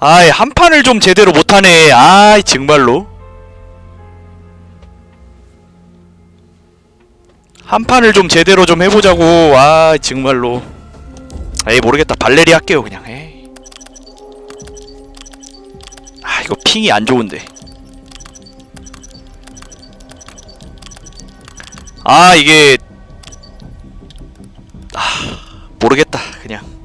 아이 한 판을 좀 제대로 못하네. 아이 정말로. 한 판을 좀 제대로 좀 해보자고. 아 정말로. 에이 모르겠다. 발레리 할게요 그냥. 에이. 아 이거 핑이 안 좋은데. 아 이게. 아 모르겠다 그냥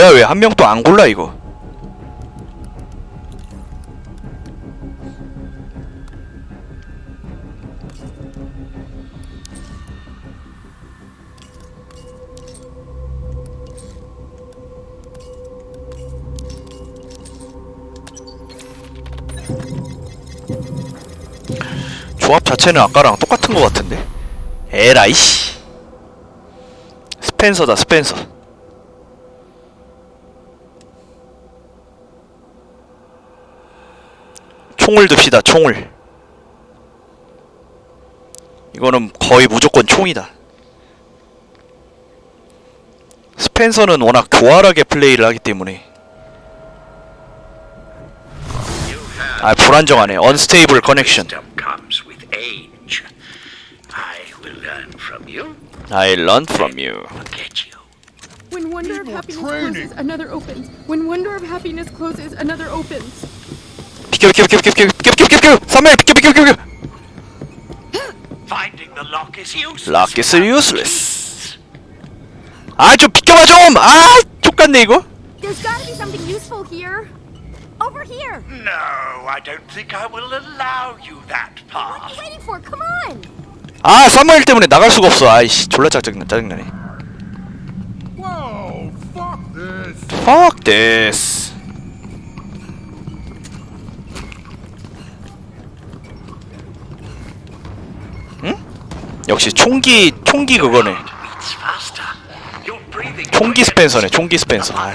뭐야 왜 한 명 또 안 골라 이거? 조합 자체는 아까랑 똑같은 것 같은데? 에라이씨. 스펜서다 스펜서 총을 듭시다 총을 이거는 거의 무조건 총이다 스펜서는 워낙 교활하게 플레이를 하기 때문에 아 불안정하네 언스테이블 커넥션. I will learn from you, I learn from you forget you. When one door of happiness closes, another opens. When one door of happiness closes, another opens. 비켜 비켜 비켜 비켜 비켜 비켜 비켜 비켜 3일 비켜 비켜 비켜 비켜 Finding the lock is useless. Lock is without useless. 아 좀 비켜봐 좀아 족같네 이거 There's gotta be something useful here. Over here. keys. No, I don't think I will allow you that What are path. you waiting for? Come on. 아 사무엘 때문에 나갈 수가 없어 아이씨 졸라 짜증나 짜증나네 Whoa, fuck this. Fuck this 역시 총기 총기 그거네 총기. 스펜서네 총기 스펜서 you.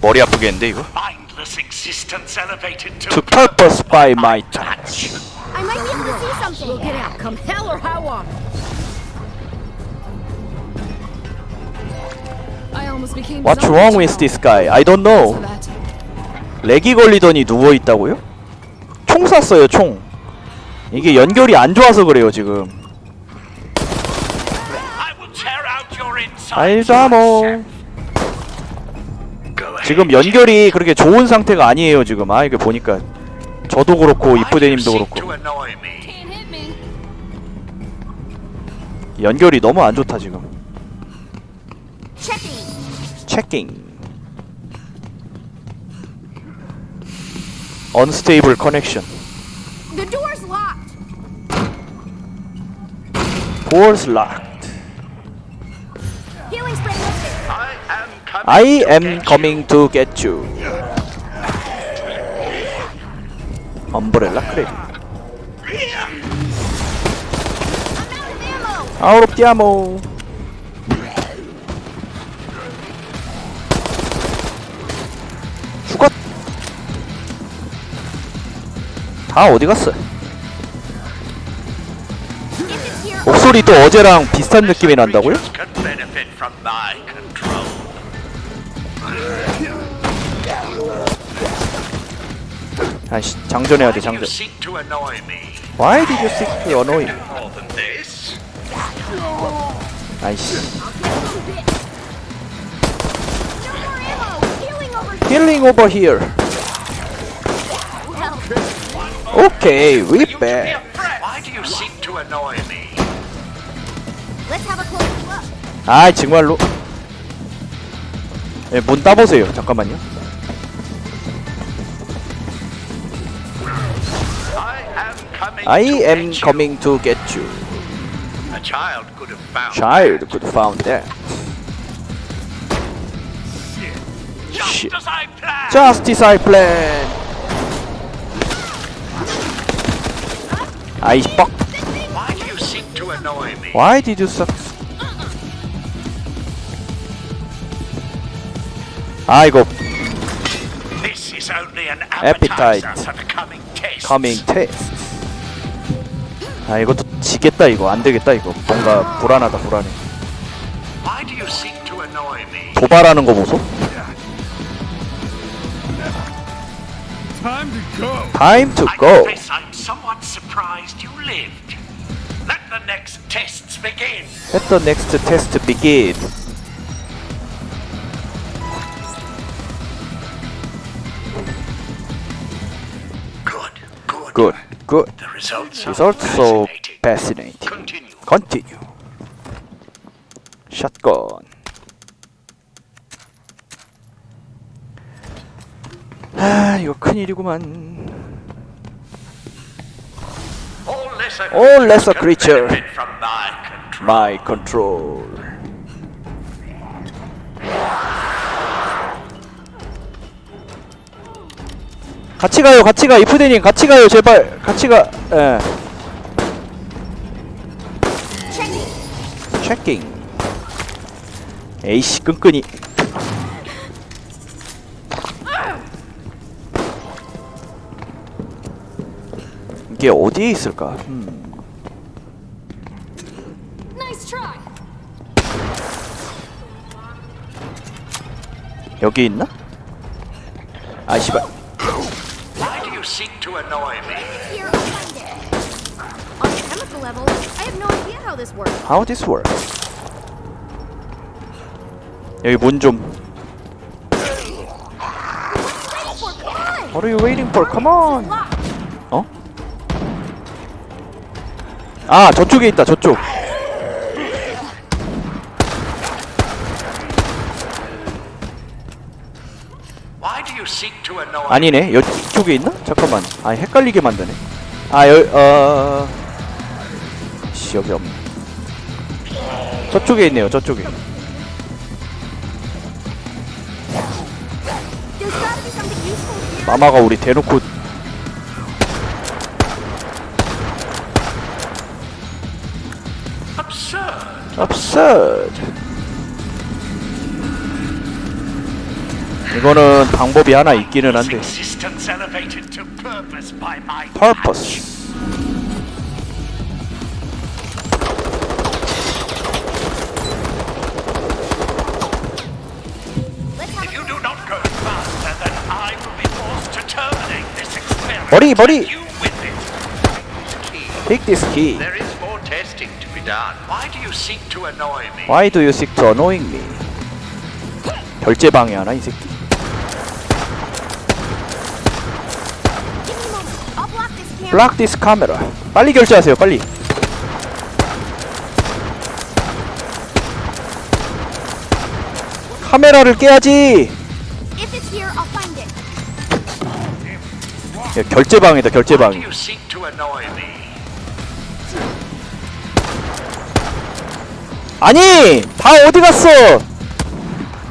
머리 아프겠는데 이거 to purpose by my touch I might be able to see something. We'll get out. Come hell or high water. What's wrong with this guy? I don't know 렉이 걸리더니 누워있다고요? 총 쐈어요 총 이게 연결이 안 좋아서 그래요 지금 I will tear out your insides. 알자 뭐 Go ahead. 지금 연결이 그렇게 좋은 상태가 아니에요 지금 아 이게 보니까 저도 그렇고 이쁘대님도 그렇고. 연결이 너무 안 좋다 지금 Checking. 체킹 Unstable connection The door's locked. Doors locked Healing spray lifted. I am coming. I am coming to get you 엄브렐라 크랩 I'm out of ammo. 아우로 띠아모 죽었 다 어디 갔어 목소리도 어제랑 비슷한 느낌이 난다고요? 아씨 장전해야 돼 장전 Why did you seek to annoy me? 아이씨 Healing over here Okay, we back Why do you seek to annoy me? 아 정말로 예, 문 따보세요 잠깐만요 I am coming. To get you child could have found. Child could found that Just Shit. as I planned. Justice I plan 아이 뻑 Why did you suck? 아 이거 This is only an Appetite. appetizer for the coming test. coming test. 아 이것도 지겠다 이거 안 되겠다 이거 뭔가 불안하다 불안해. Why do you seek to annoy me? 도발하는 거 보소. Time to go. Time to I go. confess I'm somewhat surprised you lived. Let the next tests begin. Let the next test begin. Good, good. Good, good. The results are It's also fascinating. fascinating. Continue. Continue. 샷건. 아 이거 큰일이구만. All lesser creature. My control. 같이 가요, 같이 가, 이프데님, 같이 가요, 제발, 같이 가. 예. 체킹. 에이씨, 끈끈이. 이게 어디에 있을까? 음. 여기 있나? 아 씨발 Why do you seek to annoy me? Here, find it. On a chemical level, I have no idea how this works. How this work? 여기 문 좀. What are you waiting for? Come on. 어? 아 저쪽에 있다 저쪽. 아니네 여 이쪽에 있나? 잠깐만. 아 헷갈리게 만드네. 아여어 씨 여기 없네. 저쪽에 있네요 저쪽에. 마마가 우리 대놓고 Absurd. absurd. 이거는 방법이 하나 있기는 한데 purpose. 머리, 머리. Take this key. There is more testing to be done. Why do you seek to annoy me? Why do you seek to annoying me? 결제 방해 하나 이 새끼. Give me a moment. I'll block this camera. Block this camera. 빨리 결제하세요 빨리. 카메라를 깨야지. 야, 결제 방해다 결제 Why do 방해. you seek to annoy me? 아니 다 어디 갔어?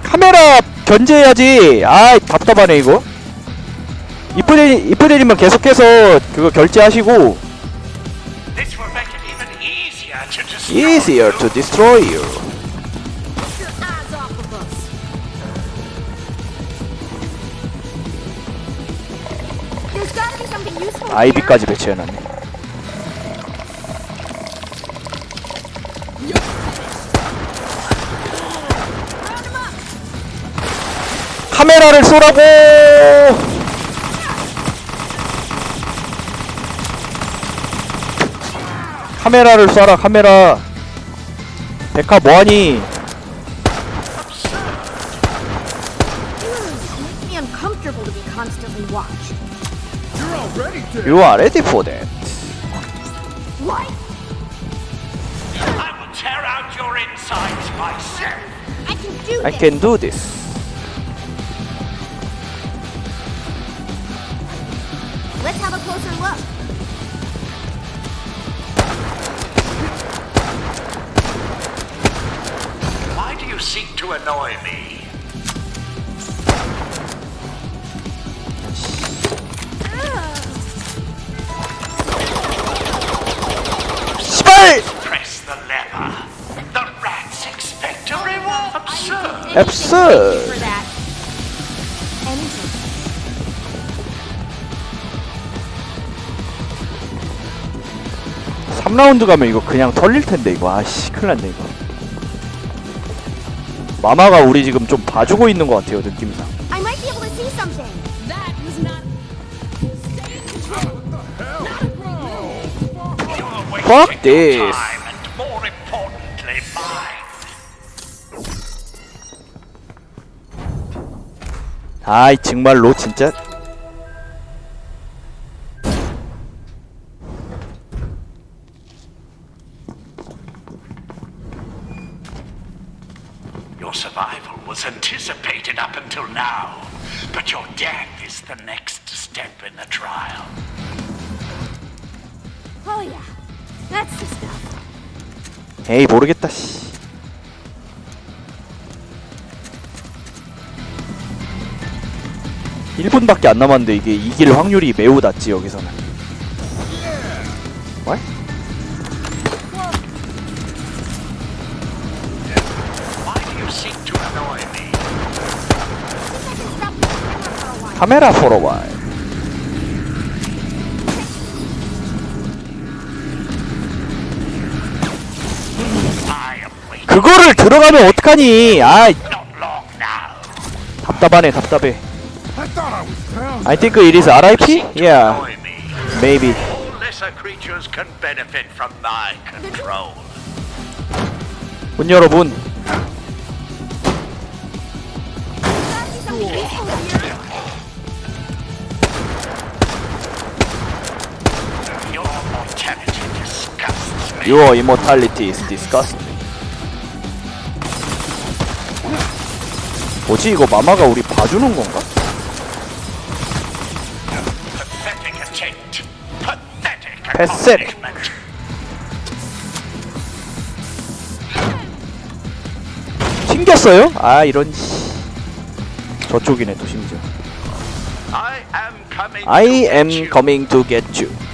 카메라 견제해야지. 아 답답하네 이거. 이프데리 이프데리만 계속해서 그거 결제하시고 easier to destroy you. 아이비까지 배치해놨네. 카메라를 쏘라고! 카메라를 쏴라 카메라. 백화 뭐하니? You are ready for that. What? I will tear out your insides myself. I can do I this. can do this. Let's have a closer look. do you seek to annoy me? Press the lever. The rats expect a reward. Absurd. Absurd. For that. Anything. 삼라운드 가면 이거 그냥 털릴 텐데 이거 아씨 큰일 났네 이거 마마가 우리 지금 좀 봐주고 있는 것 같아요 느낌상 I might be able to see something. That was not. You're wasting Fuck this. 아이 정말로 진짜 Your survival was anticipated up until now, but your death is the next step in the trial. Oh yeah, that's the stuff. 에이 모르겠다 씨 일분밖에안 남았는데 이게 이길 확률이 매우 낮지 여기서는 카메라 am waiting 그거를 들어가면 어떡하니 아이. 답답하네 답답해 I think it is RIP? Yeah, maybe. 문 여러분 Your immortality is disgusting 뭐지 이거 마마가 우리 봐주는 건가? Accomplishment. 튕겼어요? 아 이런 씨. 저쪽이네 또 심지어 I am coming. To get you.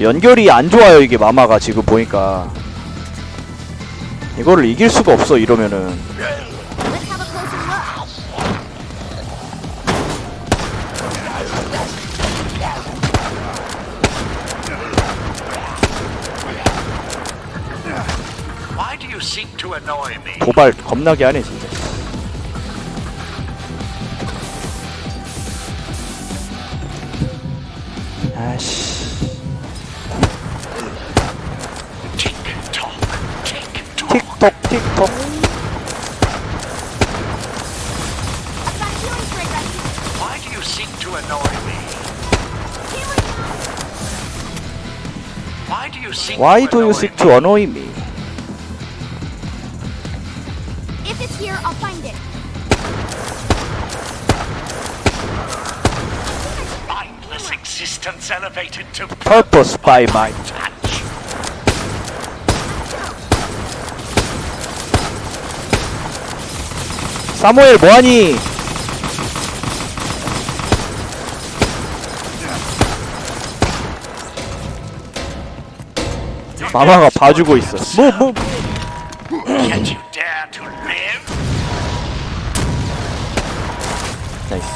연결이 안 좋아요 이게 마마가 지금 보니까 이거를 이길 수가 없어 이러면은? 도발 겁나게 하네 진짜 Why do you seek to annoy me? Why do you seek Why do you seek to annoy me? If it's here, I'll find it. Mindless existence elevated to purpose by my 사무엘 뭐하니? 마마가 봐주고 있어. 뭐 뭐. 나이스.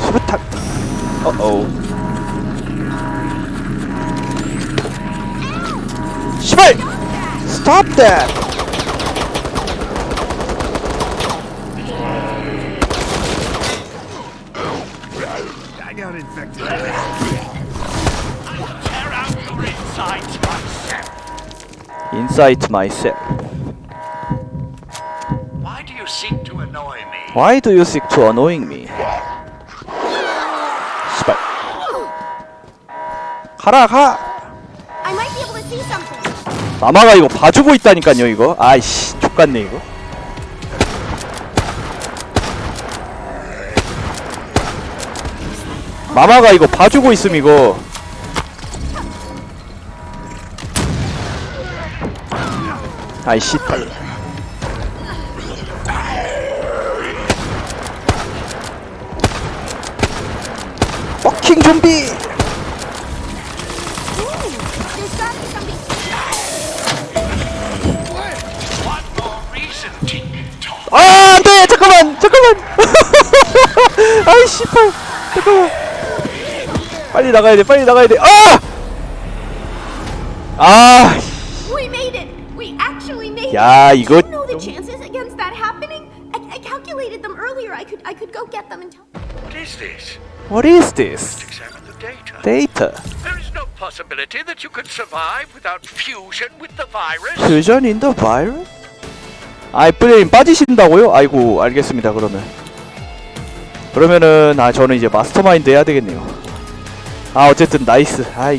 수류탄. 어어 시발! Stop that Insight myself Why do you seek to annoy me? Why do you seek to annoying me? 시발 가라 가 I might be able to see something. 마마가 이거 봐주고 있다니까요 이거 아이씨 족같네 이거 마마가 이거 봐주고 있음 이거 아이씨 좀비. Isn't it talk? 아 안돼 잠깐만 잠깐만 아이 씨발 잠깐만 빨리 나가야 돼 빨리 나가야 돼아 아! We actually made 야 it! 이거 Do you know the chances against that happening? I, I calculated them earlier. I could I could go get them and tell. What is this? What is this? Examine the data. 데이터 There is no possibility that you could survive without fusion with the virus. 퓨전 인더 바이러스? 아이 프레임 빠지신다고요? 아이고 알겠습니다 그러면 그러면은 아 저는 이제 마스터마인드 해야 되겠네요 아 어쨌든 나이스 아이